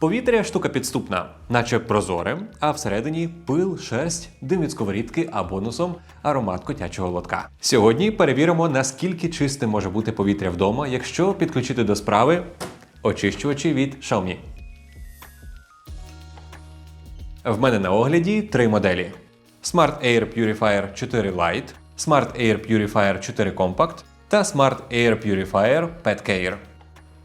Повітря штука підступна, наче прозоре, а всередині пил, шерсть, дим від сковорідки, а бонусом аромат котячого лотка. Сьогодні перевіримо, наскільки чистим може бути повітря вдома, якщо підключити до справи очищувачі від Xiaomi. В мене на огляді три моделі: Smart Air Purifier 4 Lite, Smart Air Purifier 4 Compact та Smart Air Purifier Pet Care.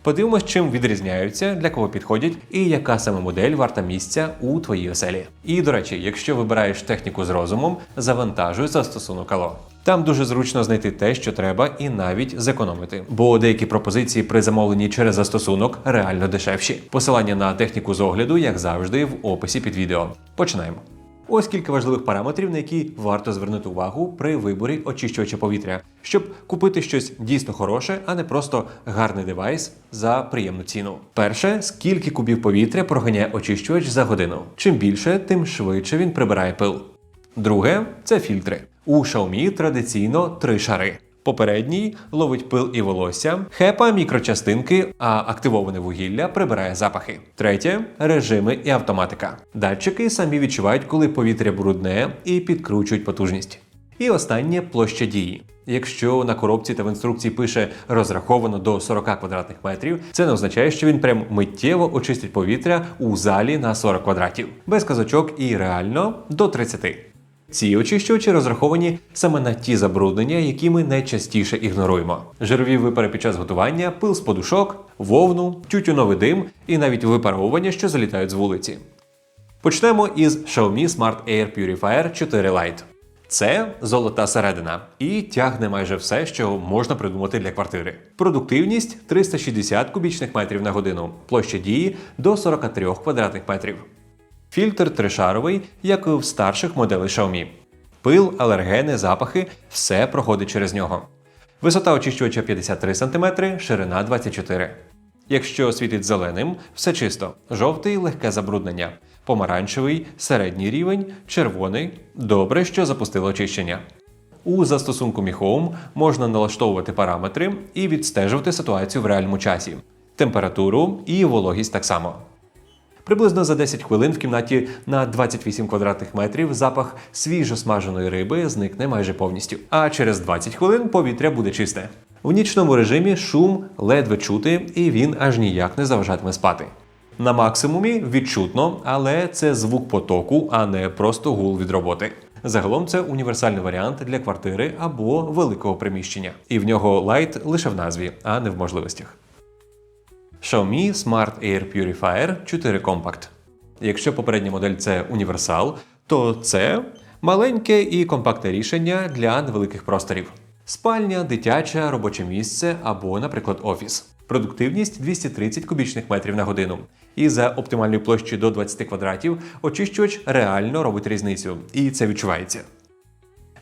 Подивимось, чим відрізняються, для кого підходять і яка саме модель варта місця у твоїй оселі. І до речі, якщо вибираєш техніку з розумом, завантажуй застосунок Allo. Там дуже зручно знайти те, що треба, і навіть зекономити. Бо деякі пропозиції при замовленні через застосунок реально дешевші. Посилання на техніку з огляду, як завжди, в описі під відео. Починаємо. Ось кілька важливих параметрів, на які варто звернути увагу при виборі очищувача повітря, щоб купити щось дійсно хороше, а не просто гарний девайс за приємну ціну. Перше, скільки кубів повітря проганяє очищувач за годину. Чим більше, тим швидше він прибирає пил. Друге це фільтри. У Xiaomi традиційно три шари. Попередній ловить пил і волосся, хепа мікрочастинки, а активоване вугілля прибирає запахи. Третє режими і автоматика. Датчики самі відчувають, коли повітря брудне і підкручують потужність. І останнє площа дії. Якщо на коробці та в інструкції пише розраховано до 40 квадратних метрів, це не означає, що він прям миттєво очистить повітря у залі на 40 квадратів, без казочок і реально до 30. Ці очищувачі розраховані саме на ті забруднення, які ми найчастіше ігноруємо: жирові випари під час готування, пил з подушок, вовну, тютюновий дим і навіть випаровування, що залітають з вулиці. Почнемо із Xiaomi Smart Air Purifier 4 Lite. Це золота середина і тягне майже все, що можна придумати для квартири. Продуктивність 360 кубічних метрів на годину, площа дії до 43 квадратних метрів. Фільтр тришаровий, як і в старших моделей Xiaomi. Пил, алергени, запахи все проходить через нього. Висота очищувача 53 см, ширина 24 Якщо світить зеленим, все чисто. Жовтий легке забруднення. Помаранчевий середній рівень, червоний добре, що запустило очищення. У застосунку Mi Home можна налаштовувати параметри і відстежувати ситуацію в реальному часі, температуру і вологість так само. Приблизно за 10 хвилин в кімнаті на 28 квадратних метрів запах свіжо смаженої риби зникне майже повністю. А через 20 хвилин повітря буде чисте. В нічному режимі шум ледве чути, і він аж ніяк не заважатиме спати. На максимумі відчутно, але це звук потоку, а не просто гул від роботи. Загалом це універсальний варіант для квартири або великого приміщення, і в нього лайт лише в назві, а не в можливостях. Xiaomi Smart Air Purifier 4 Compact. Якщо попередня модель це універсал, то це маленьке і компактне рішення для невеликих просторів. Спальня, дитяче, робоче місце або, наприклад, офіс. Продуктивність 230 кубічних метрів на годину. І за оптимальної площі до 20 квадратів очищувач реально робить різницю, і це відчувається.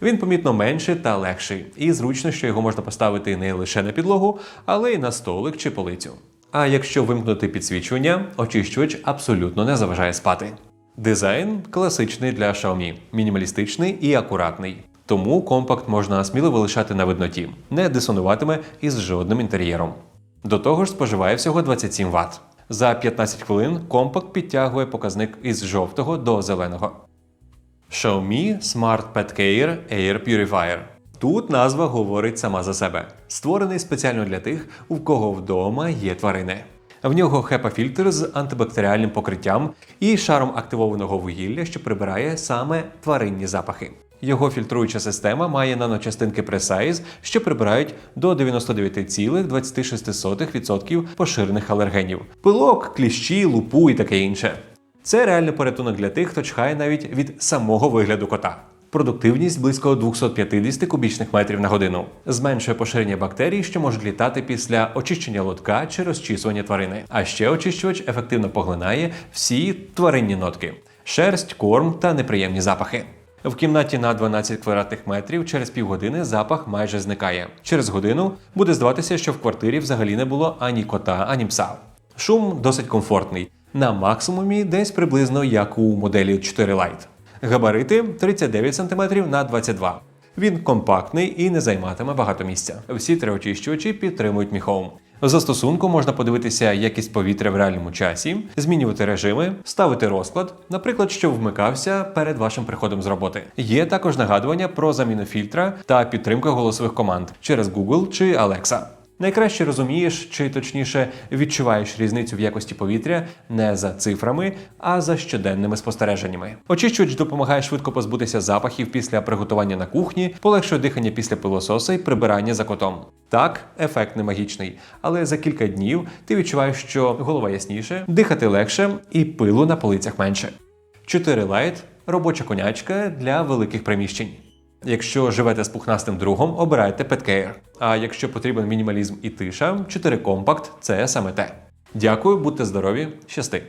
Він помітно менший та легший, і зручно, що його можна поставити не лише на підлогу, але й на столик чи полицю. А якщо вимкнути підсвічування, очищувач абсолютно не заважає спати. Дизайн класичний для Xiaomi, мінімалістичний і акуратний. Тому компакт можна сміливо лишати на видноті, не дисонуватиме із жодним інтер'єром. До того ж, споживає всього 27 Вт. За 15 хвилин компакт підтягує показник із жовтого до зеленого. Xiaomi Smart Pet Care Air Purifier. Тут назва говорить сама за себе. Створений спеціально для тих, у кого вдома є тварини. В нього HEPA-фільтр з антибактеріальним покриттям і шаром активованого вугілля, що прибирає саме тваринні запахи. Його фільтруюча система має наночастинки Precise, що прибирають до 99,26% поширених алергенів: пилок, кліщі, лупу і таке інше. Це реальний порятунок для тих, хто чхає навіть від самого вигляду кота. Продуктивність близько 250 кубічних метрів на годину, зменшує поширення бактерій, що можуть літати після очищення лотка чи розчісування тварини. А ще очищувач ефективно поглинає всі тваринні нотки: шерсть, корм та неприємні запахи. В кімнаті на 12 квадратних метрів через півгодини запах майже зникає. Через годину буде здаватися, що в квартирі взагалі не було ані кота, ані пса. Шум досить комфортний. На максимумі десь приблизно як у моделі 4 Lite. Габарити 39 см на 22 Він компактний і не займатиме багато місця. Всі три очищувачі підтримують. В застосунку можна подивитися якість повітря в реальному часі, змінювати режими, ставити розклад, наприклад, що вмикався перед вашим приходом з роботи. Є також нагадування про заміну фільтра та підтримка голосових команд через Google чи Alexa. Найкраще розумієш, чи точніше відчуваєш різницю в якості повітря не за цифрами, а за щоденними спостереженнями. Очищувач допомагає швидко позбутися запахів після приготування на кухні, полегшує дихання після пилососа і прибирання за котом. Так, ефект не магічний, але за кілька днів ти відчуваєш, що голова ясніше, дихати легше і пилу на полицях менше. 4 Lite – робоча конячка для великих приміщень. Якщо живете з пухнастим другом, обирайте Petcare. А якщо потрібен мінімалізм і тиша, 4 Compact – це саме те. Дякую, будьте здорові, щасти!